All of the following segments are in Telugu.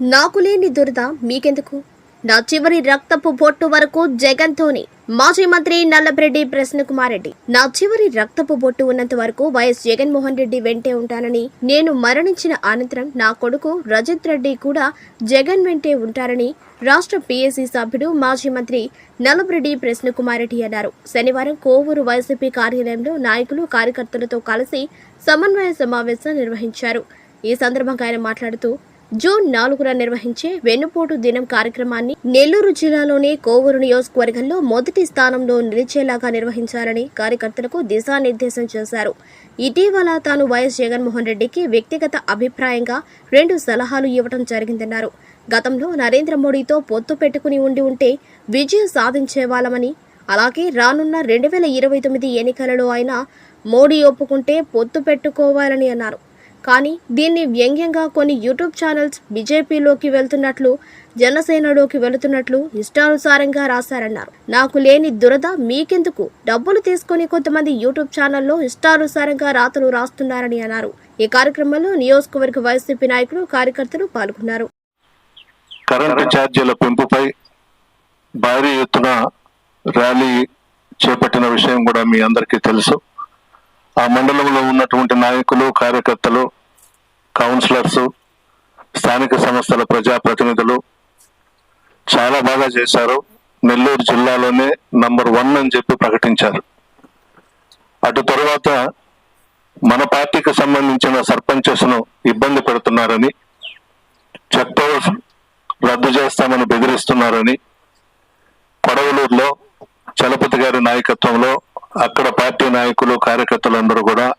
నాకు లేని దురద మీకెందుకు? నా చివరి రక్తపు బొట్టు వరకు జగన్తోని. మాజీ మంత్రి నల్లబరెడ్డి ప్రసన్నకుమార్ రెడ్డి నా చివరి రక్తపు బొట్టు ఉన్నంత వరకు వైఎస్ జగన్మోహన్ రెడ్డి వెంటే ఉంటానని నేను మరణించిన అనంతరం నా కొడుకు రజత్ రెడ్డి కూడా జగన్ వెంటే ఉంటారని రాష్ట్ర పీఎస్సీ సభ్యుడు మాజీ మంత్రి నల్లబరెడ్డి ప్రశ్న రెడ్డి అన్నారు. శనివారం కోవూరు వైసీపీ కార్యాలయంలో నాయకులు కార్యకర్తలతో కలిసి సమన్వయ సమావేశం నిర్వహించారు. ఈ సందర్భంగా ఆయన మాట్లాడుతూ జూన్ నాలుగున నిర్వహించే వెన్నుపోటు దినం కార్యక్రమాన్ని నెల్లూరు జిల్లాలోని కోవూరు నియోజకవర్గంలో మొదటి స్థానంలో నిలిచేలాగా నిర్వహించాలని కార్యకర్తలకు దిశానిర్దేశం చేశారు. ఇటీవల తాను వైఎస్ జగన్మోహన్ రెడ్డికి వ్యక్తిగత అభిప్రాయంగా రెండు సలహాలు ఇవ్వడం జరిగిందన్నారు. గతంలో నరేంద్ర మోడీతో పొత్తు పెట్టుకుని ఉండి ఉంటే విజయం సాధించేవాళ్ళమని అలాగే రానున్న రెండు వేల ఇరవై తొమ్మిది ఎన్నికలలో ఆయన మోడీ ఒప్పుకుంటే పొత్తు పెట్టుకోవాలని అన్నారు. కానీ దీన్ని వ్యంగ్యంగా కొన్ని యూట్యూబ్ ఛానల్స్ బీజేపీలోకి వెళ్తున్నట్లు జనసేనలోకి వెళుతున్నట్లు ఇష్టానుసారంగా రాశారన్నారు. నాకు లేని దురద మీకెందుకు? డబ్బులు తీసుకుని కొంతమంది యూట్యూబ్ ఛానల్లో ఇష్టానుసారంగా రాతలు రాస్తున్నారని అన్నారు. ఈ కార్యక్రమంలో నియోజకవర్గ వైసీపీ నాయకులు కార్యకర్తలు పాల్గొన్నారు. కరెంటు ఛార్జీల పెంపుపై భారీ ఎత్తున ర్యాలీ చేపట్టిన విషయం కూడా మీ అందరికీ తెలుసు. ఆ మండలంలో ఉన్నటువంటి నాయకులు కార్యకర్తలు కౌన్సిలర్స్ స్థానిక సంస్థల ప్రజాప్రతినిధులు చాలా బాగా చేశారు. నెల్లూరు జిల్లాలోనే నంబర్ వన్ అని చెప్పి ప్రకటించారు. అటు తర్వాత మన పార్టీకి సంబంధించిన సర్పంచెస్ను ఇబ్బంది పెడుతున్నారని చెక్ పవర్స్ రద్దు చేస్తామని బెదిరిస్తున్నారని కొడవలూరులో చలపతి గారి నాయకత్వంలో అక్కడ పార్టీ నాయకులు కార్యకర్తలందరూ కూడా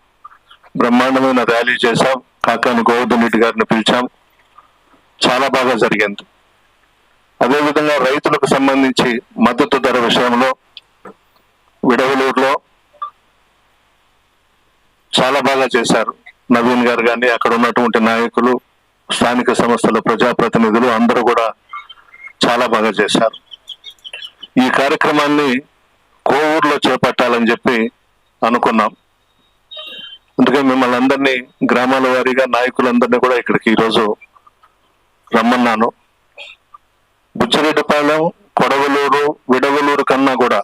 బ్రహ్మాండమైన ర్యాలీ చేశాం. కాకాని గోవర్ధన్ రెడ్డి గారిని పిలిచాం. చాలా బాగా జరిగింది. అదేవిధంగా రైతులకు సంబంధించి మద్దతు ధర విషయంలో విడవలూరులో చాలా బాగా చేశారు. నవీన్ గారు కానీ అక్కడ ఉన్నటువంటి నాయకులు స్థానిక సంస్థల ప్రజాప్రతినిధులు అందరూ కూడా చాలా బాగా చేశారు. ఈ కార్యక్రమాన్ని కోవూరులో చేపట్టాలని చెప్పి అనుకున్నాం. అందుకే మిమ్మల్ని అందరినీ గ్రామాల వారీగా నాయకులందరినీ కూడా ఇక్కడికి ఈరోజు రమ్మన్నాను. బుచ్చిరెడ్డిపాలెం కొడవలూరు విడవలూరు కన్నా కూడా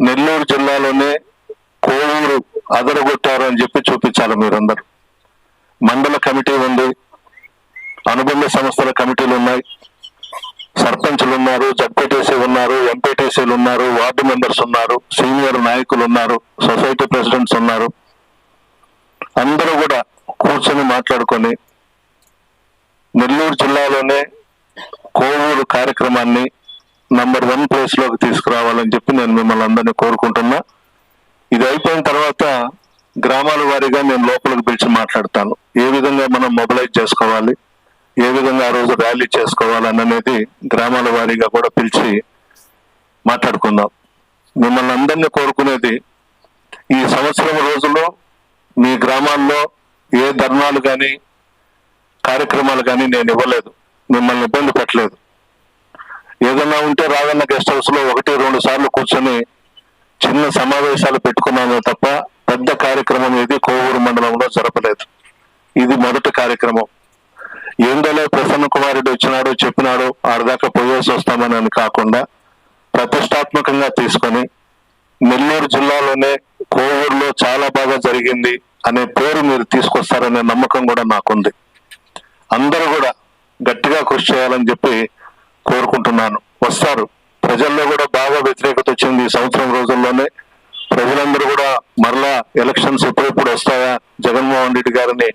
నెల్లూరు జిల్లాలోనే కోవూరు అదరగొట్టారు అని చెప్పి చూపించాలి మీరందరూ. మండల కమిటీ ఉంది అనుబంధ సంస్థల కమిటీలు ఉన్నాయి. సర్పంచులు ఉన్నారు జడ్పీటీసీ ఉన్నారు ఎంపీటీసీలు ఉన్నారు వార్డు మెంబర్స్ ఉన్నారు సీనియర్ నాయకులు ఉన్నారు సొసైటీ ప్రెసిడెంట్స్ ఉన్నారు. అందరూ కూడా కూర్చొని మాట్లాడుకొని నెల్లూరు జిల్లాలోనే కోవూరు కార్యక్రమాన్ని నంబర్ వన్ ప్లేస్లోకి తీసుకురావాలని చెప్పి నేను మిమ్మల్ని అందరినీ కోరుకుంటున్నా. ఇది అయిపోయిన తర్వాత గ్రామాల వారీగా నేను లోపలికి పిలిచి మాట్లాడతాను. ఏ విధంగా మనం మొబిలైజ్ చేసుకోవాలి? ఏ విధంగా ఆ రోజు ర్యాలీ చేసుకోవాలని అనేది గ్రామాల వారీగా కూడా పిలిచి మాట్లాడుకుందాం. మిమ్మల్ని అందరినీ కోరుకునేది ఈ సంవత్సరం రోజుల్లో మీ గ్రామాల్లో ఏ ధర్నాలు కానీ కార్యక్రమాలు కానీ నేను ఇవ్వలేదు. మిమ్మల్ని ఇబ్బంది పెట్టలేదు. ఏదన్నా ఉంటే రాగన్న గెస్ట్ హౌస్లో ఒకటి రెండు సార్లు కూర్చొని చిన్న సమావేశాలు పెట్టుకున్నాను తప్ప పెద్ద కార్యక్రమం ఇది కోవూరు మండలంలో జరపలేదు. ఇది మొదటి కార్యక్రమం. ఏందోలే ప్రసన్న కుమారుడు వచ్చినాడు చెప్పినాడు ఆడదాకా పోయేసి వస్తామని అని కాకుండా ప్రతిష్టాత్మకంగా తీసుకొని నెల్లూరు జిల్లాలోనే కోవూరులో చాలా బాగా జరిగింది అనే పేరు మీరు తీసుకొస్తారనే నమ్మకం కూడా నాకుంది. అందరూ కూడా గట్టిగా కృషి చేయాలని చెప్పి కోరుకుంటున్నాను. వస్తారు. ప్రజల్లో కూడా బాగా వ్యతిరేకత వచ్చింది ఈ సంవత్సరం రోజుల్లోనే. ప్రజలందరూ కూడా మరలా ఎలక్షన్స్ ఎప్పుడెప్పుడు వస్తాయా? జగన్మోహన్ రెడ్డి గారిని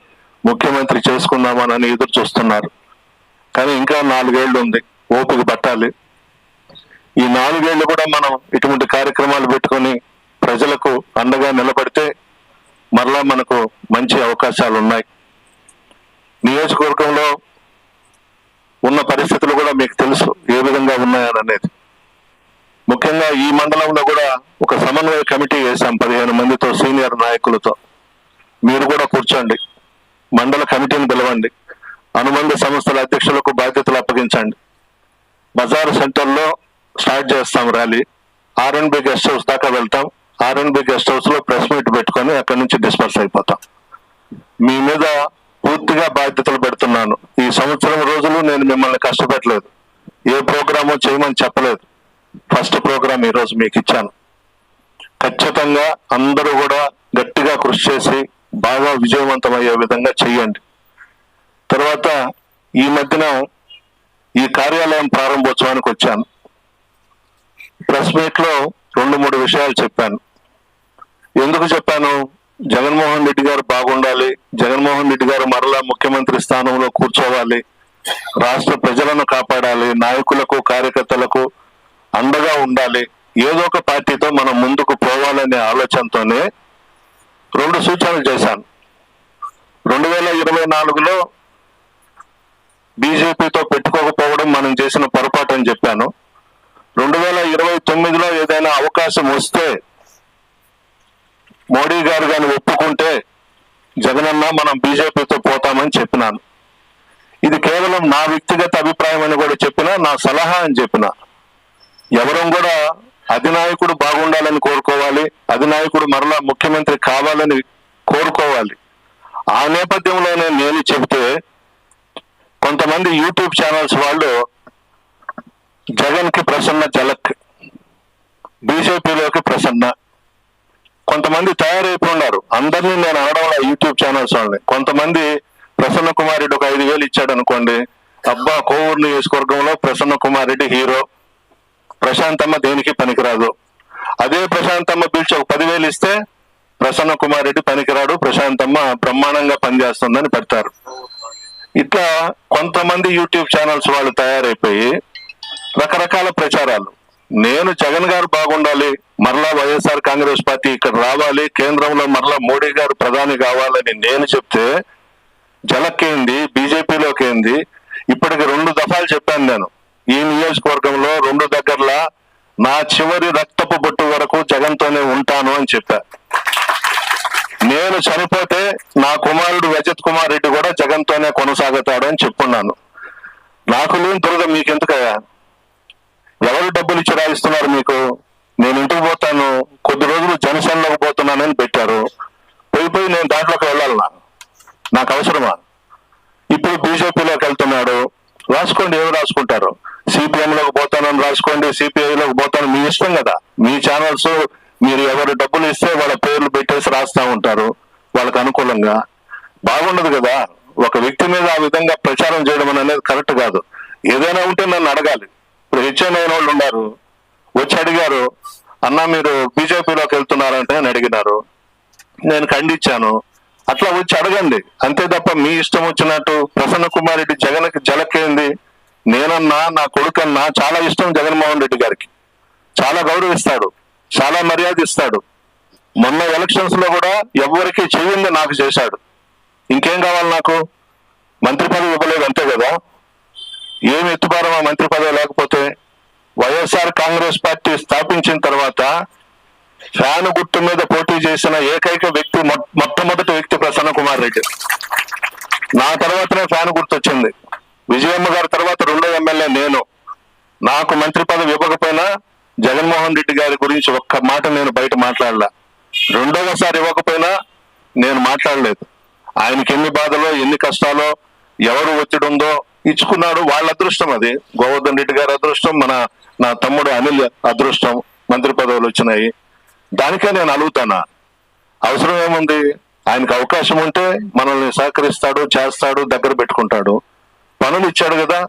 ముఖ్యమంత్రి చేసుకుందామని ఎదురు చూస్తున్నారు. కానీ ఇంకా నాలుగేళ్ళు ఉంది ఓపిక పట్టాలి. ఈ నాలుగేళ్ళు కూడా మనం ఇటువంటి కార్యక్రమాలు పెట్టుకొని ప్రజలకు అండగా నిలబడితే మరలా మనకు మంచి అవకాశాలు ఉన్నాయి. నియోజకవర్గంలో ఉన్న పరిస్థితులు కూడా మీకు తెలుసు ఏ విధంగా ఉన్నాయని అనేది ముఖ్యంగా ఈ మండలంలో కూడా ఒక సమన్వయ కమిటీ వేశాం పదిహేను మందితో సీనియర్ నాయకులతో. మీరు కూడా కూర్చోండి. మండల కమిటీని పిలవండి. అనుబంధ సంస్థల అధ్యక్షులకు బాధ్యతలు అప్పగించండి. బజార్ సెంటర్లో స్టార్ట్ చేస్తాం ర్యాలీ. ఆర్ఎన్బి గెస్ట్ హౌస్ దాకా వెళ్తాం. ఆర్ఎన్బి గెస్ట్ హౌస్లో ప్రెస్ మీట్ పెట్టుకొని అక్కడి నుంచి డిస్పర్స్ అయిపోతాం. మీ మీద పూర్తిగా బాధ్యతలు పెడుతున్నాను. ఈ సంవత్సరం రోజులు నేను మిమ్మల్ని కష్టపెట్టలేదు. ఏ ప్రోగ్రామో చేయమని చెప్పలేదు. ఫస్ట్ ప్రోగ్రామ్ ఈ రోజు మీకు ఇచ్చాను. ఖచ్చితంగా అందరూ కూడా గట్టిగా కృషి చేసి బాగా విజయవంతమయ్యే విధంగా చేయండి తర్వాత ఈ మధ్యన ఈ కార్యాలయం ప్రారంభోత్సవానికి వచ్చాను. ప్రెస్ మీట్లో రెండు మూడు విషయాలు చెప్పాను. ఎందుకు చెప్పాను? జగన్మోహన్ రెడ్డి గారు బాగుండాలి. జగన్మోహన్ రెడ్డి గారు మరలా ముఖ్యమంత్రి స్థానంలో కూర్చోవాలి. రాష్ట్ర ప్రజలను కాపాడాలి. నాయకులకు కార్యకర్తలకు అండగా ఉండాలి. ఏదో ఒక పార్టీతో మనం ముందుకు పోవాలనే ఆలోచనతోనే రెండు సూచనలు చేశాను. రెండు వేల ఇరవై నాలుగులో బీజేపీతో పెట్టుకోకపోవడం మనం చేసిన పొరపాటు అని చెప్పాను. రెండు వేల ఇరవై తొమ్మిదిలో ఏదైనా అవకాశం వస్తే మోడీ గారు కానీ ఒప్పుకుంటే జగనన్న మనం బీజేపీతో పోతామని చెప్పినాను. ఇది కేవలం నా వ్యక్తిగత అభిప్రాయం అని కూడా చెప్పిన నా సలహా అని చెప్పిన. ఎవరం కూడా అధినాయకుడు బాగుండాలని కోరుకోవాలి. అధినాయకుడు మరలా ముఖ్యమంత్రి కావాలని కోరుకోవాలి. ఆ నేపథ్యంలోనే నేను చెబితే కొంతమంది యూట్యూబ్ ఛానల్స్ వాళ్ళు జగన్కి ప్రసన్న జలక్ బీజేపీలోకి ప్రసన్న. కొంతమంది తయారైపోయినారు. అందరినీ నేను అనడం యూట్యూబ్ ఛానల్స్ వాళ్ళని. కొంతమంది ప్రసన్న కుమార్ రెడ్డి ఒక ఐదు వేలు ఇచ్చాడు అనుకోండి. అబ్బా కోవూరు నియోజకవర్గంలో ప్రసన్న కుమార్ రెడ్డి హీరో. ప్రశాంతమ్మ దేనికి పనికిరాదు? అదే ప్రశాంతమ్మ పిలిచి ఒక పదివేలు ఇస్తే ప్రసన్న కుమార్ రెడ్డి పనికిరాడు ప్రశాంతమ్మ బ్రహ్మాండంగా పనిచేస్తుందని పెడతారు. ఇట్లా కొంతమంది యూట్యూబ్ ఛానల్స్ వాళ్ళు తయారైపోయి రకరకాల ప్రచారాలు. నేను జగన్ గారు బాగుండాలి మరలా వైఎస్ఆర్ కాంగ్రెస్ పార్టీ ఇక్కడ రావాలి కేంద్రంలో మరలా మోడీ గారు ప్రధాని కావాలని నేను చెప్తే జలక్కేంది బీజేపీలోకి ఏంది? ఇప్పటికి రెండు దఫాలు చెప్పాను నేను. ఈ నియోజకవర్గంలో రెండు దగ్గరల నా చివరి రక్తపు బొట్టు వరకు జగన్తోనే ఉంటాను అని చెప్పా. నేను చనిపోతే నా కుమారుడు రజత్ కుమార్ రెడ్డి కూడా జగన్తోనే కొనసాగుతాడు అని చెప్పున్నాను. నాకు లేని దురద మీకెందుకయ్యా? ఎవరు డబ్బులు ఇచ్చి రాయిస్తున్నారు మీకు? నేను ఇంటికి పోతాను కొద్ది రోజులు జనసేనలోకి పోతున్నానని పెట్టారు. పోయి పోయి నేను దాంట్లోకి వెళ్ళాలన్నా. నాకు అవసరమా? ఇప్పుడు బీజేపీలోకి వెళ్తున్నాడు. రాసుకోండి ఏమి రాసుకుంటారు? సిపిఎం లోకి పోతానని రాసుకోండి సిపిఐ లోకి పోతాను. మీ ఇష్టం కదా. మీ ఛానల్స్ మీరు ఎవరు డబ్బులు ఇస్తే వాళ్ళ పేర్లు పెట్టేసి రాస్తా ఉంటారు. వాళ్ళకి అనుకూలంగా. బాగుండదు కదా. ఒక వ్యక్తి మీద ఆ విధంగా ప్రచారం చేయడం అనేది కరెక్ట్ కాదు. ఏదైనా ఉంటే నన్ను అడగాలి. ఇప్పుడు హెచ్ఎన్ అయిన వాళ్ళు ఉన్నారు. వచ్చి అడిగారు అన్న మీరు బీజేపీలోకి వెళ్తున్నారంటే అని అడిగినారు. నేను ఖండించాను. అట్లా వచ్చి అడగండి. అంతే తప్ప మీ ఇష్టం వచ్చినట్టు ప్రసన్న కుమార్ రెడ్డి జగన్కి జలకేంది నేనన్నా నా కొడుకన్నా చాలా ఇష్టం జగన్మోహన్ రెడ్డి గారికి. చాలా గౌరవిస్తాడు. చాలా మర్యాద ఇస్తాడు. మొన్న ఎలక్షన్స్లో కూడా ఎవరికి చెయ్యింది నాకు చేశాడు. ఇంకేం కావాలి నాకు? మంత్రి పదవి ఇవ్వలేదు అంతే కదా. ఏమి ఎత్తుపారం ఆ మంత్రి పదవి లేకపోతే? వైఎస్ఆర్ కాంగ్రెస్ పార్టీ స్థాపించిన తర్వాత ఫ్యాన్ గుర్తు మీద పోటీ చేసిన ఏకైక వ్యక్తి మొట్టమొదటి వ్యక్తి ప్రసన్న కుమార్ రెడ్డి. నా తర్వాతనే ఫ్యాన్ గుర్తు వచ్చింది విజయమ్మ గారి తర్వాత రెండో ఎమ్మెల్యే నేను. నాకు మంత్రి పదవి ఇవ్వకపోయినా జగన్మోహన్ రెడ్డి గారి గురించి ఒక్క మాట నేను బయట మాట్లాడలా. రెండవసారి ఇవ్వకపోయినా నేను మాట్లాడలేదు. ఆయనకి ఎన్ని బాధలో ఎన్ని కష్టాలో ఎవరు ఒత్తిడి ఉందో ఇచ్చుకున్నాడు వాళ్ళ అదృష్టం అది. గోవర్ధన్ రెడ్డి గారి అదృష్టం మన నా తమ్ముడు అనిల్ అదృష్టం మంత్రి పదవులు వచ్చినాయి. దానికే నేను అడుగుతానా అవసరం ఏముంది? ఆయనకు అవకాశం ఉంటే మనల్ని సహకరిస్తాడు చేస్తాడు దగ్గర పెట్టుకుంటాడు. పనులు ఇచ్చాడు కదా.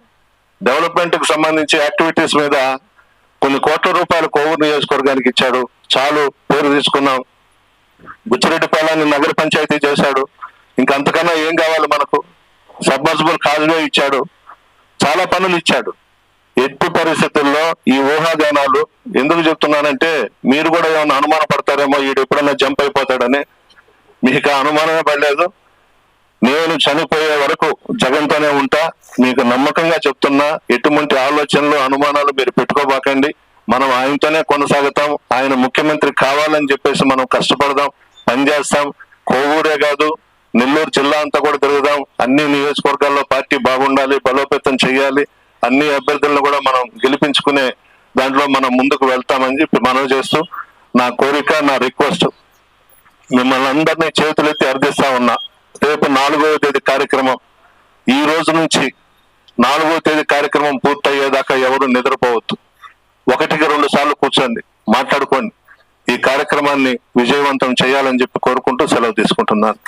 డెవలప్మెంట్కు సంబంధించి యాక్టివిటీస్ మీద కొన్ని కోట్ల రూపాయలు కోవూరు నియోజకవర్గానికి ఇచ్చాడు. చాలు పేరు తీసుకున్నాం. బుచ్చిరెడ్డిపాలెన్ని నగర పంచాయతీ చేశాడు. ఇంకంతకన్నా ఏం కావాలి మనకు? సబ్మర్సిబుల్ కాజ్వే ఇచ్చాడు. చాలా పనులు ఇచ్చాడు. ఎట్టి పరిస్థితుల్లో ఈ ఊహాగానాలు ఎందుకు చెప్తున్నానంటే మీరు కూడా ఏమైనా అనుమాన పడతారేమో వీడు ఎప్పుడైనా జంప్ అయిపోతాడని. మీకు ఆ అనుమానమే పడలేదు? నేను చనిపోయే వరకు జగన్తోనే ఉంటా. మీకు నమ్మకంగా చెప్తున్నా ఎటువంటి ఆలోచనలు అనుమానాలు మీరు పెట్టుకోబాకండి. మనం ఆయనతోనే కొనసాగుతాం. ఆయన ముఖ్యమంత్రి కావాలని చెప్పేసి మనం కష్టపడదాం పనిచేస్తాం కోవూరే కాదు నెల్లూరు జిల్లా అంతా కూడా తిరుగుదాం. అన్ని నియోజకవర్గాల్లో పార్టీ బాగుండాలి బలోపేతం చేయాలి. అన్ని అభ్యర్థులను కూడా మనం గెలిపించుకునే దాంట్లో మనం ముందుకు వెళ్తామని చెప్పి మనవి చేస్తూ నా కోరిక నా రిక్వెస్ట్ మిమ్మల్ని అందరినీ చేతులెత్తి అర్థిస్తా ఉన్నా. రేపు నాలుగవ తేదీ కార్యక్రమం. ఈ రోజు నుంచి నాలుగవ తేదీ కార్యక్రమం పూర్తయ్యేదాకా ఎవరు నిద్రపోవద్దు. ఒకటికి రెండు సార్లు కూర్చోండి మాట్లాడుకోండి. ఈ కార్యక్రమాన్ని విజయవంతం చేయాలని చెప్పి కోరుకుంటూ సెలవు తీసుకుంటున్నాను.